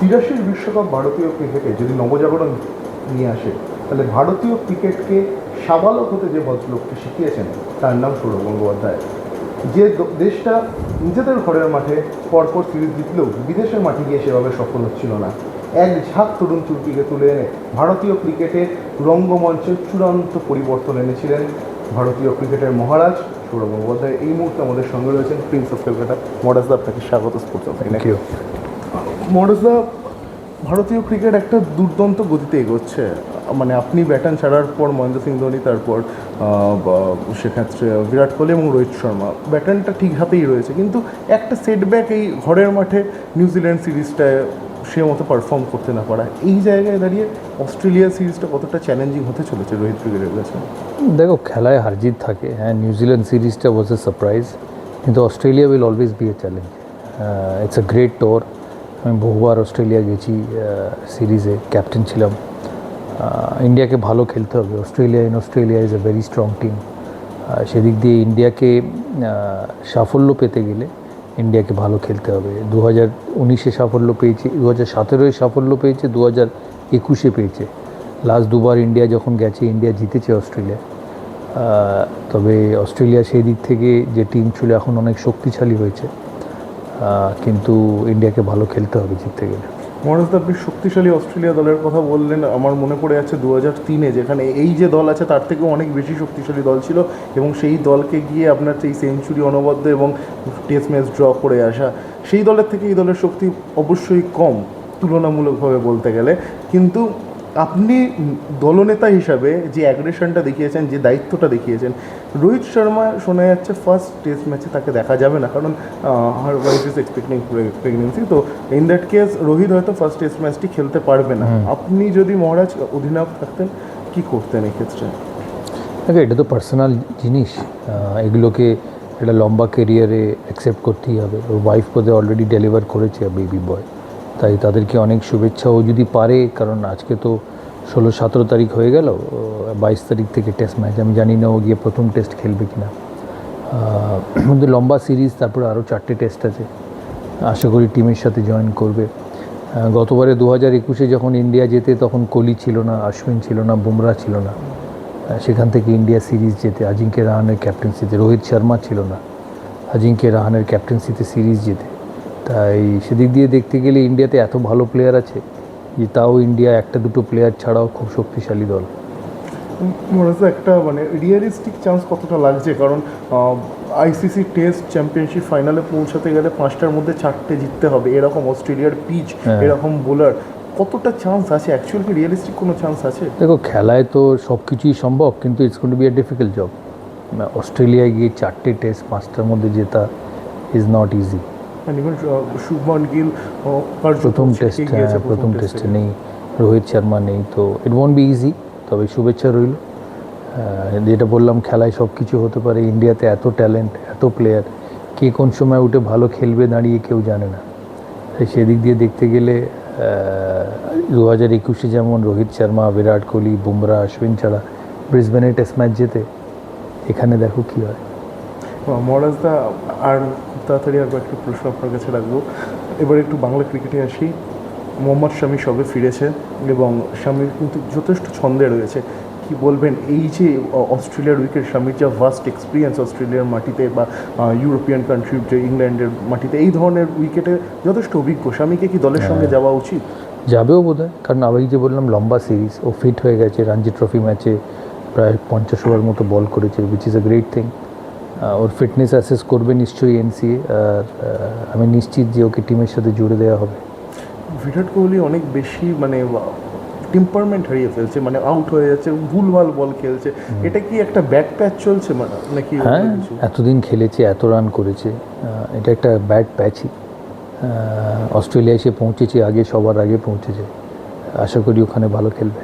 তিরাশির বিশ্বকাপ ভারতীয় ক্রিকেটে যদি নবজাগরণ নিয়ে আসে, তাহলে ভারতীয় ক্রিকেটকে সাবালক হতে যে ভদ্রলোককে শিখিয়েছেন, তার নাম সৌরভ গঙ্গোপাধ্যায়। যে দেশটা নিজেদের ঘরের মাঠে পরপর সিরিজ জিতলেও বিদেশের মাঠে গিয়ে সেভাবে সফল হচ্ছিল না। এক ঝাঁক তরুণ তুর্কিকে তুলে এনে ভারতীয় ক্রিকেটে রঙ্গমঞ্চে চূড়ান্ত পরিবর্তন এনেছিলেন ভারতীয় ক্রিকেটের মহারাজ সৌরভ গঙ্গোপাধ্যায়। এই মুহূর্তে আমাদের সঙ্গে রয়েছেন প্রিন্স অফ ক্যালকাটা মডাসদা আপনাকে স্বাগত স্পোর্টস থ্যাংক ইউ মডাসদা ভারতীয় ক্রিকেট একটা দুর্দান্ত গতিতে এগোচ্ছে। মানে আপনি ব্যাটন ছাড়ার পর মহেন্দ্র সিং ধোনি, তারপর সেক্ষেত্রে বিরাট কোহলি এবং রোহিত শর্মা। ব্যাটনটা ঠিক হাতেই রয়েছে, কিন্তু একটা সেটব্যাক এই ঘরের মাঠে নিউজিল্যান্ড সিরিজটায় সে মতো পারফর্ম করতে না পারা এই জায়গায় দাঁড়িয়ে অস্ট্রেলিয়া সিরিজটা কতটা চ্যালেঞ্জিং হতে চলেছে রোহিত ক্রিকেটের কাছে? দেখো, খেলায় হারজিত থাকে হ্যাঁ নিউজিল্যান্ড সিরিজটা ওয়াজ এ সারপ্রাইজ কিন্তু Australia will always be a challenge it's a great tour আমি বহুবার অস্ট্রেলিয়া গেছি সিরিজে ক্যাপ্টেন ছিলাম। ইন্ডিয়াকে ভালো খেলতে হবে। Australia in Australia is a very strong team সেদিক দিয়ে ইন্ডিয়াকে সাফল্য পেতে গেলে ইন্ডিয়াকে ভালো খেলতে হবে। দু হাজার উনিশে সাফল্য পেয়েছে দু হাজার সতেরোয় সাফল্য পেয়েছে দু হাজার একুশে পেয়েছে। লাস্ট দুবার ইন্ডিয়া যখন গেছে, ইন্ডিয়া জিতেছে অস্ট্রেলিয়া। তবে অস্ট্রেলিয়া সেই দিক থেকে যে টিম ছিল এখন অনেক শক্তিশালী হয়েছে। কিন্তু ইন্ডিয়াকে ভালো খেলতে হবে জিততে গেলে। মহারাজ আপনি শক্তিশালী অস্ট্রেলিয়া দলের কথা বললেন। আমার মনে পড়ে আছে দু হাজার তিনে, যেখানে এই যে দল আছে, তার থেকেও অনেক বেশি শক্তিশালী দল ছিল এবং সেই দলকে গিয়ে আপনার সেই সেঞ্চুরি অনবদ্য এবং টেস্ট ম্যাচ ড্র করে আসা, সেই দলের থেকে এই দলের শক্তি অবশ্যই কম, তুলনামূলকভাবে বলতে গেলে। কিন্তু আপনি দলনেতা হিসাবে যে অ্যাগ্রেশনটা দেখিয়েছেন যে দায়িত্বটা দেখিয়েছেন রোহিত শর্মা শোনা যাচ্ছে ফার্স্ট টেস্ট ম্যাচে তাকে দেখা যাবে না কারণ her wife is expecting pregnancy তো ইন দ্যাট কেস রোহিত হয়তো ফার্স্ট টেস্ট ম্যাচটি খেলতে পারবে না। আপনি যদি মহারাজ অধিনায়ক থাকতেন কি করতেন এক্ষেত্রে? ক্ষেত্রে দেখো এটা তো পার্সোনাল জিনিস। এগুলোকে একটা লম্বা কেরিয়ারে অ্যাকসেপ্ট করতেই হবে। ওর ওয়াইফ বোধহয় অলরেডি ডেলিভার করেছে বেবি বয় তাই তাদেরকে অনেক শুভেচ্ছা। ও যদি পারে, কারণ আজকে তো ষোলো সতেরো তারিখ হয়ে গেল বাইশ তারিখ থেকে টেস্ট ম্যাচ। আমি জানি না ও গিয়ে প্রথম টেস্ট খেলবে কি না কিন্তু লম্বা সিরিজ, তারপরে আরও চারটে টেস্ট আছে। আশা করি টিমের সাথে জয়েন করবে। গতবারে দু হাজার একুশে যখন ইন্ডিয়া যেতে, তখন কোহলি ছিল না, আশ্বিন ছিল না বুমরা ছিল না। সেখান থেকে ইন্ডিয়া সিরিজ যেতে আজিঙ্কে রাহানের ক্যাপ্টেন্সিতে রোহিত শর্মা ছিল না আজিঙ্কে রাহানের ক্যাপ্টেন্সিতে সিরিজ যেতে। তাই সেদিক দিয়ে দেখতে গেলে ইন্ডিয়াতে এত ভালো প্লেয়ার আছে যে তাও ইন্ডিয়া একটা দুটো প্লেয়ার ছাড়াও খুব শক্তিশালী দল। মহারাজ একটা মানে রিয়েলিস্টিক চান্স কতটা লাগছে? কারণ আইসিসি টেস্ট চ্যাম্পিয়নশিপ ফাইনালে পৌঁছাতে গেলে পাঁচটার মধ্যে চারটে জিততে হবে। এরকম অস্ট্রেলিয়ার পিচ হ্যাঁ। এরকম বোলার কতটা চান্স আছে? অ্যাকচুয়ালি কি রিয়েলিস্টিক কোনো চান্স আছে? দেখো খেলায় তো সব কিছুই সম্ভব কিন্তু it's gonna be a difficult job অস্ট্রেলিয়ায় গিয়ে চারটে টেস্ট পাঁচটার মধ্যে জেতা is not easy and even Shubman Gill প্রথম টেস্ট হ্যাঁ প্রথম টেস্টে নেই। রোহিত শর্মা নেই তো ইট ওয়ন্ট বি ইজি তবে শুভেচ্ছা রইল। যেটা বললাম খেলায় সব কিছু হতে পারে ইন্ডিয়াতে এত ট্যালেন্ট এত প্লেয়ার কে কোন সময় উঠে ভালো খেলবে দাঁড়িয়ে কেউ জানে না। তাই সেদিক দিয়ে দেখতে গেলে দু হাজার একুশে যেমন রোহিত শর্মা বিরাট কোহলি বুমরা অশ্বিন ছাড়া ব্রিসবেনে টেস্ট ম্যাচ জেতে এখানে দেখো কী হয়। মহারাজদা আর খুব তাড়াতাড়ি আর একটা প্রশ্ন আপনার কাছে রাখব এবার একটু বাংলা ক্রিকেটে আসি। মোহাম্মদ শামি সবে ফিরেছে এবং শামির কিন্তু যথেষ্ট ছন্দে রয়েছে। কি বলবেন এই যে অস্ট্রেলিয়ার উইকেট স্বামীর যা ভাস্ট এক্সপিরিয়েন্স অস্ট্রেলিয়ার মাটিতে বা ইউরোপিয়ান কান্ট্রি যে ইংল্যান্ডের মাটিতে এই ধরনের উইকেটে যথেষ্ট অভিজ্ঞ। স্বামীকে কি দলের সঙ্গে যাওয়া উচিত? যাবেও বোধ হয় কারণ আমি যে বললাম লম্বা সিরিজ ও ফিট হয়ে গেছে রঞ্জি ট্রফি ম্যাচে প্রায় পঞ্চাশ ওভার মতো বল করেছে which is a great thing or fitness assess করবে নিশ্চয়ই এনসিএ আর আমি নিশ্চিত যে ওকে টিমের সাথে জুড়ে দেওয়া হবে। বিরাট কোহলি অনেক বেশি মানে টেম্পারমেন্ট হারিয়ে ফেলছে মানে আউট হয়ে যাচ্ছে ভুলভাল বল খেলছে। এটা কি একটা ব্যাক প্যাচ চলছে মানে নাকি হ্যাঁ এতদিন খেলেছে এত রান করেছে এটা একটা ব্যাড প্যাচই অস্ট্রেলিয়া এসে পৌঁছেছে আগে সবার আগে পৌঁছেছে। আশা করি ওখানে ভালো খেলবে।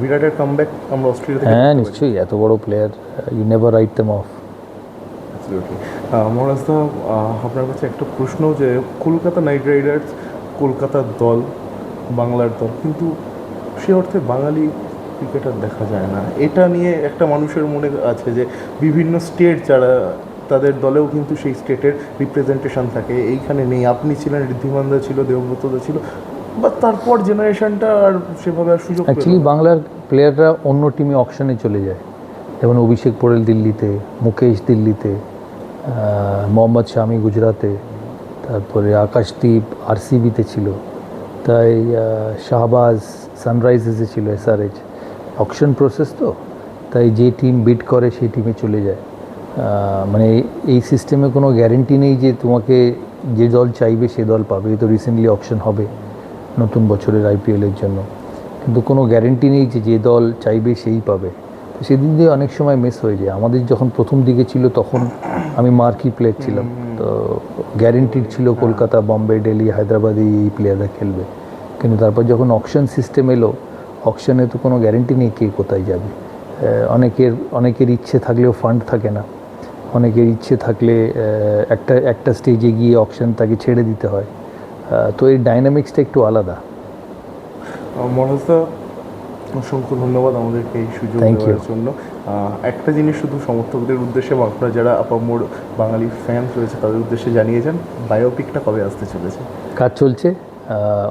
বিরাটের কামব্যাক আমরা অস্ট্রেলিয়া হ্যাঁ নিশ্চয়ই এত বড় player you never write them off মহারাজদা আপনার কাছে একটা প্রশ্ন যে কলকাতা নাইট রাইডার্স কলকাতার দল বাংলার দল কিন্তু সে অর্থে বাঙালি ক্রিকেটার দেখা যায় না। এটা নিয়ে একটা মানুষের মনে আছে যে বিভিন্ন স্টেট যারা তাদের দলেও কিন্তু সেই স্টেটের রিপ্রেজেন্টেশন থাকে। এইখানে নেই। আপনি ছিলেন ঋদ্ধিমানদা ছিল দেবব্রতদা ছিল বা তারপর জেনারেশনটা আর সেভাবে আর সুযোগ অ্যাকচুয়ালি বাংলার প্লেয়াররা অন্য টিমে অকশনে চলে যায়। যেমন অভিষেক পোরেল দিল্লিতে মুকেশ দিল্লিতে মোহাম্মদ শামি গুজরাতে, তারপরে আকাশদ্বীপ আরসিবিতে ছিল, তাই শাহবাজ সানরাইজেসে ছিল এসআরএইচ অকশন প্রসেস তো, তাই যে টিম বিট করে সেই টিমে চলে যায়। মানে এই সিস্টেমে কোনো গ্যারেন্টি নেই যে তোমাকে যে দল চাইবে সে দল পাবে। তো রিসেন্টলি অকশন হবে নতুন বছরের আইপিএলের জন্য। কিন্তু কোনো গ্যারেন্টি নেই যে যে দল চাইবে সেই পাবে। সেদিন দিয়ে অনেক সময় মিস হয়ে যায়। আমাদের যখন প্রথম দিকে ছিল তখন আমি মার্কি প্লেয়ার ছিলাম। তো গ্যারেন্টিড ছিল কলকাতা বম্বে দিল্লি হায়দ্রাবাদে এই প্লেয়াররা খেলবে। কিন্তু তারপর যখন অকশন সিস্টেম এলো অকশনে তো কোনো গ্যারেন্টি নেই কে কোথায় যাবে। অনেকের অনেকের ইচ্ছে থাকলেও ফান্ড থাকে না। অনেকের ইচ্ছে থাকলে একটা একটা স্টেজে গিয়ে অকশন তাকে ছেড়ে দিতে হয়। তো এই ডাইনামিক্সটা একটু আলাদা। মহাজদা অসংখ্য ধন্যবাদ আমাদেরকে এই সুযোগ. দেওয়ার জন্য। একটা জিনিস শুধু সমর্থকদের উদ্দেশ্যে বা আপনারা যারা আপামোর বাঙালি ফ্যান্স রয়েছে তাদের উদ্দেশ্যে জানিয়ে যান বায়োপিকটা কবে আসতে চলেছে? কাজ চলছে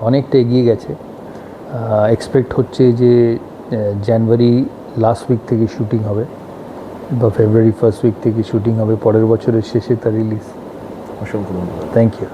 অনেকটা এগিয়ে গেছে। এক্সপেক্ট হচ্ছে যে জানুয়ারি লাস্ট উইক থেকে শুটিং হবে বা ফেব্রুয়ারি ফার্স্ট উইক থেকে শুটিং হবে পরের বছরের শেষে তার রিলিজ অসংখ্য ধন্যবাদ। Thank you